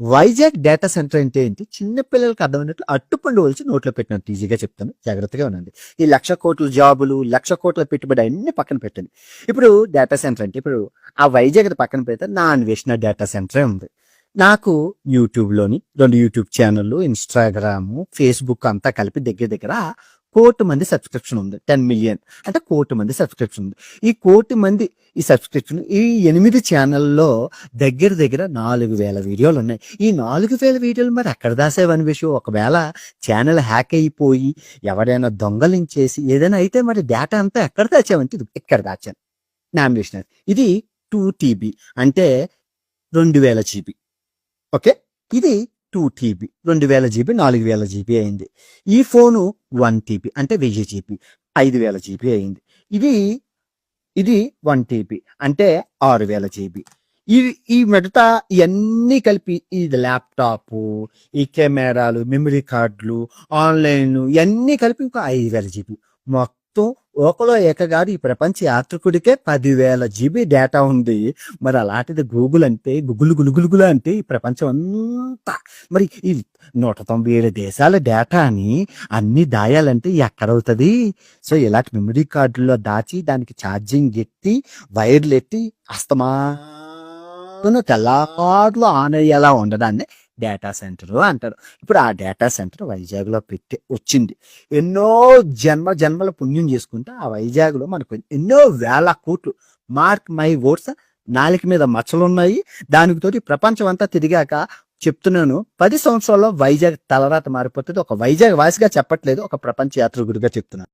Vizag data centre అంటే ఏంటి? చిన్నపిల్లలకు అర్థమైనట్లు అట్టుపండు వలిచి నోట్లో పెట్టినట్టు ఈజీగా చెప్తాను. జాగ్రత్తగా ఉండండి. ఈ లక్ష కోట్ల జాబులు లక్ష కోట్ల పెట్టుబడి అన్ని పక్కన పెట్టండి. ఇప్పుడు డేటా సెంటర్ అంటే ఇప్పుడు ఆ వైజాగ్ పక్కన పెడితే నా అన్వేషణ డేటా సెంటరే ఉంది. నాకు యూట్యూబ్లోని రెండు యూట్యూబ్ ఛానళ్ళు ఇన్స్టాగ్రాము ఫేస్బుక్ అంతా కలిపి దగ్గర దగ్గర కోటి మంది సబ్స్క్రిప్షన్ ఉంది. టెన్ మిలియన్ అంటే కోటి మంది సబ్స్క్రిప్షన్ ఉంది. ఈ కోటి మంది ఈ సబ్స్క్రిప్షన్ ఈ ఎనిమిది ఛానల్లో దగ్గర దగ్గర నాలుగు వేల వీడియోలు ఉన్నాయి. ఈ నాలుగు వేల వీడియోలు మరి ఎక్కడ దాసేవని విషయం ఒకవేళ ఛానల్ హ్యాక్ అయిపోయి ఎవరైనా దొంగలించేసి ఏదైనా అయితే మరి డేటా అంతా ఎక్కడ దాచామంటే ఇది ఇక్కడ దాచాను. నామినేషన్ ఇది టూ టీబీ అంటే రెండు వేల జీబీ ఓకే ఇది టూ టీబీ రెండు వేల జీబీ నాలుగు వేల జీబీ అయింది. ఈ ఫోను వన్ టీబీ అంటే వెయ్యి జీబీ ఐదు వేల జీబీ అయింది. ఇది ఇది వన్ టీబీ అంటే ఆరు వేల జీబీ. ఈ ఈ మిగతా ఇవన్నీ కలిపి ఇది ల్యాప్టాప్ ఈ కెమెరాలు మెమరీ కార్డులు ఆన్లైన్ ఇవన్నీ కలిపి ఇంకా ఐదు వేల జీబీ. మొత్తం ఒకలో ఏకగాడు ఈ ప్రపంచ యాత్రికుడికే పదివేల జీబీ డేటా ఉంది. మరి అలాంటిది గూగుల్ అంటే గుగులు గులుగులుగులు అంటే ఈ ప్రపంచం అంతా. మరి ఈ నూట తొంభై ఏడు దేశాల డేటాని అన్ని దాయాలంటే ఎక్కడవుతుంది? సో ఇలాంటి మెమరీ కార్డుల్లో దాచి దానికి ఛార్జింగ్ ఎత్తి వైర్లు ఎట్టి అస్తమాను తెల్లకారులు ఆన్ అయ్యేలా ఉండడాన్ని డేటా సెంటర్ అంటారు. ఇప్పుడు ఆ డేటా సెంటర్ వైజాగ్లో పెట్టి వచ్చింది. ఎన్నో జన్మ జన్మల పుణ్యం చేసుకుంటే ఆ వైజాగ్లో మనకు ఎన్నో వేల కోట్లు మార్క్ మై ఓట్స్ నాలుక మీద మచ్చలు ఉన్నాయి దానికి తోటి ప్రపంచం అంతా తిరిగాక చెప్తున్నాను. పది సంవత్సరాల్లో వైజాగ్ తలరాత మారిపోతుంది. ఒక వైజాగ్ వాసిగా చెప్పట్లేదు. ఒక ప్రపంచ యాత్రికుడిగా చెప్తున్నాను.